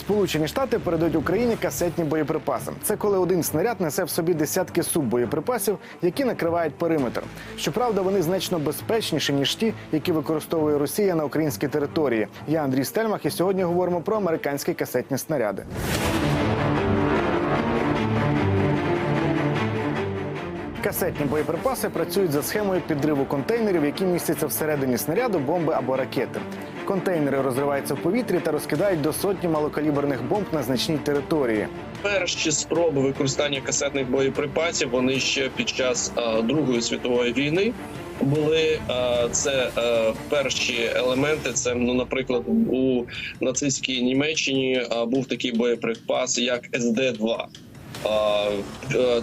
Сполучені Штати передають Україні касетні боєприпаси. Це коли один снаряд несе в собі десятки суббоєприпасів, які накривають периметр. Щоправда, вони значно безпечніші ніж ті, які використовує Росія на українській території. Я Андрій Стельмах, і сьогодні говоримо про американські касетні снаряди. Касетні боєприпаси працюють за схемою підриву контейнерів, які містяться всередині снаряду, бомби або ракети. Контейнери розриваються в повітрі та розкидають до сотні малокаліберних бомб на значній території. Перші спроби використання касетних боєприпасів вони ще під час е, Другої світової війни були. Е, це е, перші елементи. Це ну, наприклад, у нацистській Німеччині е, був такий боєприпас, як СД-2. Е, е,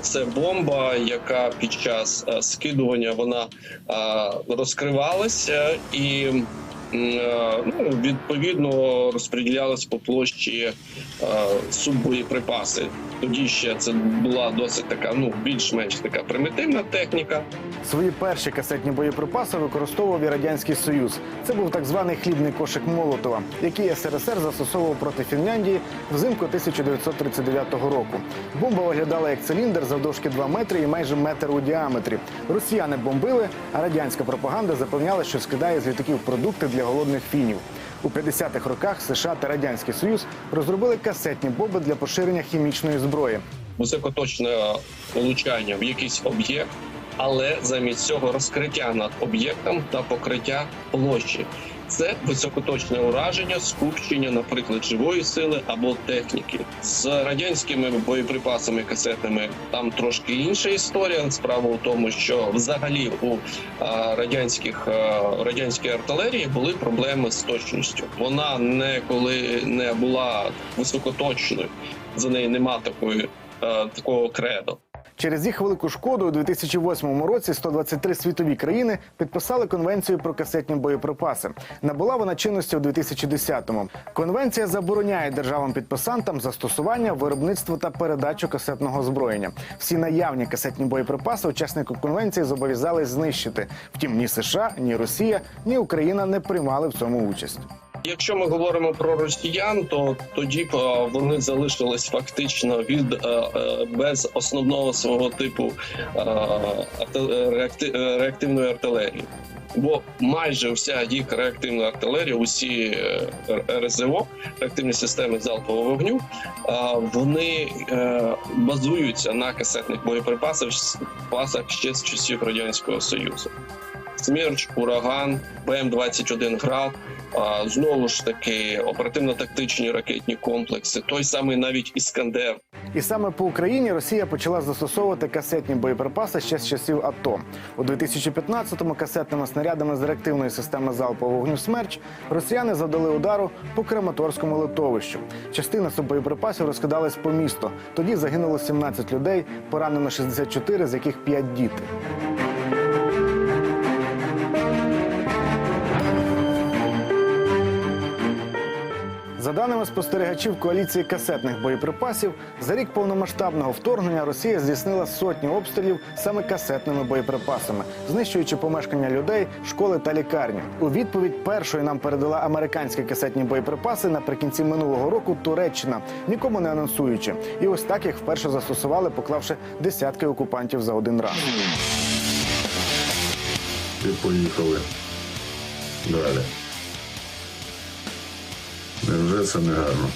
Це бомба, яка під час е, скидування вона е, розкривалася і е, ну, відповідно розподілялась по площі е, суббоєприпаси. Тоді ще це була досить така, ну більш-менш така примітивна техніка. Свої перші касетні боєприпаси використовував і радянський союз. Це був так званий хлібний кошик Молотова, який СРСР застосовував проти Фінляндії взимку 1939 року. Бомба виглядала як циліндр завдовжки 2 метри і майже метр у діаметрі. Росіяни бомбили, а радянська пропаганда запевняла, що скидає з літаків продукти для голодних фінів. У 50-х роках США та радянський союз розробили касетні бомби для поширення хімічної зброї. високоточне влучання в якийсь об'єкт, але замість цього розкриття над об'єктом та покриття площі. Це високоточне ураження, скупчення, наприклад, живої сили або техніки з радянськими боєприпасами касетними. Там трошки інша історія. Справа у тому, що взагалі у радянських радянській артилерії були проблеми з точністю. Вона не коли не була високоточною, за неї нема такої такого кредо. Через їх велику шкоду у 2008 році 123 світові країни підписали конвенцію про касетні боєприпаси. Набула вона чинності у 2010-му. Конвенція забороняє державам-підписантам застосування, виробництво та передачу касетного озброєння. Всі наявні касетні боєприпаси учасники конвенції зобов'язались знищити. Втім, ні США, ні Росія, ні Україна не приймали в цьому участь. Якщо ми говоримо про росіян, то тоді е, вони залишились фактично від е, е, без основного свого типу реактивної артилерії. Бо майже вся їх реактивна артилерія, усі РСЗО, реактивні системи залпового вогню, вони базуються на касетних боєприпасах ще з часів радянського союзу. Смерч, ураган, БМ-21 град. Знову ж таки оперативно-тактичні ракетні комплекси, той самий навіть іскандер. І саме по Україні Росія почала застосовувати касетні боєприпаси ще з часів АТО. У 2015-му касетними снарядами з реактивної системи залпового вогню «Смерч» росіяни завдали удару по Краматорському литовищу. Частина суббоєприпасів розкидалась по місту. Тоді загинуло 17 людей, поранено 64, з яких 5 діти. За даними спостерігачів коаліції касетних боєприпасів, за рік повномасштабного вторгнення Росія здійснила сотні обстрілів саме касетними боєприпасами, знищуючи помешкання людей, школи та лікарні. У відповідь першою нам передала американські касетні боєприпаси наприкінці минулого року Туреччина, нікому не анонсуючи. І ось так їх вперше застосували, поклавши десятки окупантів за один раз. І поїхали далі. Невже це не гарно?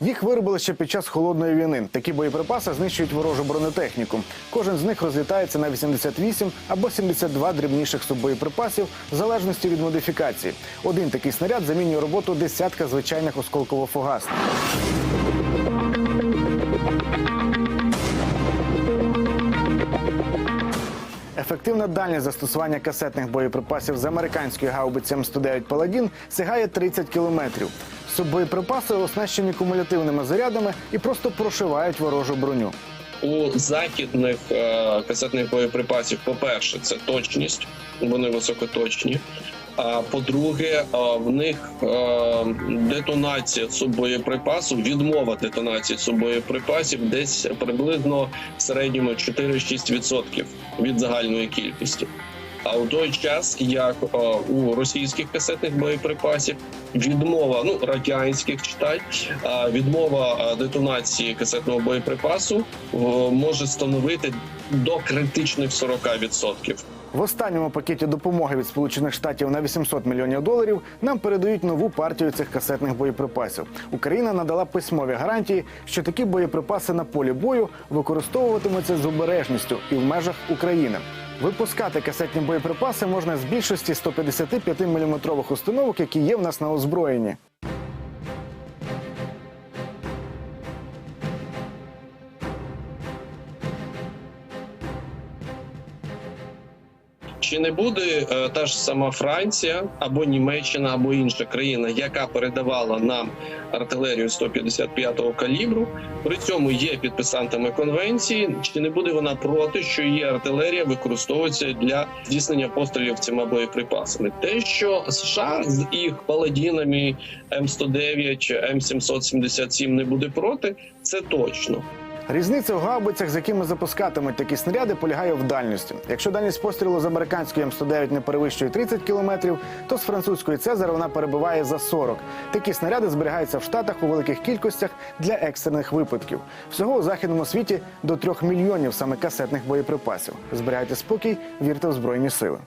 Їх виробили ще під час холодної війни. Такі боєприпаси знищують ворожу бронетехніку. Кожен з них розлітається на 88 або 72 дрібніших суббоєприпасів в залежності від модифікації. Один такий снаряд замінює роботу десятка звичайних осколково-фугасних. Ефективна дальність застосування касетних боєприпасів з американської гаубиці М109 Паладін сягає 30 кілометрів. Суббоєприпаси оснащені кумулятивними зарядами і просто прошивають ворожу броню. У західних е, касетних боєприпасів, по-перше, це точність, вони високоточні. А по-друге, е, в них е, детонація суббоєприпасу, відмова детонації боєприпасів десь приблизно в середньому 4-6% від загальної кількості. А у той час, як у російських касетних боєприпасів відмова ну радянських читай, відмова детонації касетного боєприпасу може становити до критичних 40%. В останньому пакеті допомоги від Сполучених Штатів на 800 мільйонів доларів нам передають нову партію цих касетних боєприпасів. Україна надала письмові гарантії, що такі боєприпаси на полі бою використовуватимуться з обережністю і в межах України. Випускати касетні боєприпаси можна з більшості 155 мм установок, які є в нас на озброєнні. Чи не буде е, та ж сама Франція або Німеччина, або інша країна, яка передавала нам артилерію 155-го калібру, при цьому є підписантами конвенції? Чи не буде вона проти, що її артилерія використовується для здійснення пострілів цими боєприпасами? Те, що США з їх паладінами М109 чи М777 не буде проти, це точно. Різниця в гаубицях, з якими запускатимуть такі снаряди, полягає в дальності. Якщо дальність пострілу з американської М109 не перевищує 30 кілометрів, то з французької Цезар вона перебуває за 40. Такі снаряди зберігаються в Штатах у великих кількостях для екстрених випадків. Всього у західному світі до трьох мільйонів саме касетних боєприпасів. Зберігайте спокій, вірте в збройні сили.